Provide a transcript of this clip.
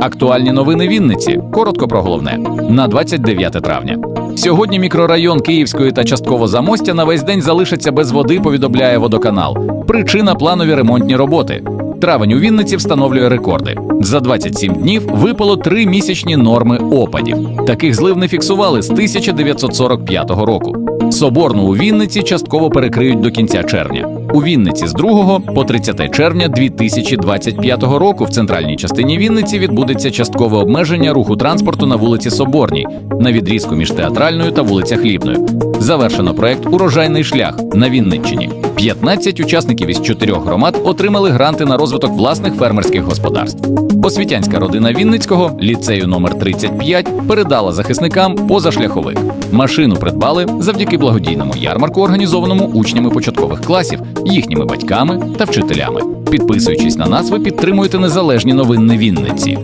Актуальні новини Вінниці. Коротко про головне на 29 травня. Сьогодні мікрорайон Київської та частково Замостя на весь день залишиться без води, повідомляє водоканал. Причина планові ремонтні роботи. Травень у Вінниці встановлює рекорди. За 27 днів випало три місячні норми опадів. Таких злив не фіксували з 1945 року. Соборну у Вінниці частково перекриють до кінця червня. У Вінниці з 2 по 30 червня 2025 року в центральній частині Вінниці відбудеться часткове обмеження руху транспорту на вулиці Соборній на відрізку між театральною та вулиця Хлібною. Завершено проект Урожайний шлях на Вінниччині. 15 учасників із чотирьох громад отримали гранти на розвиток власних фермерських господарств. Освітянська родина Вінницького ліцею номер 35 передала захисникам позашляховик. Машину придбали завдяки благодійному ярмарку, організованому учнями початкових класів, їхніми батьками та вчителями. Підписуючись на нас, ви підтримуєте незалежні новини Вінниці.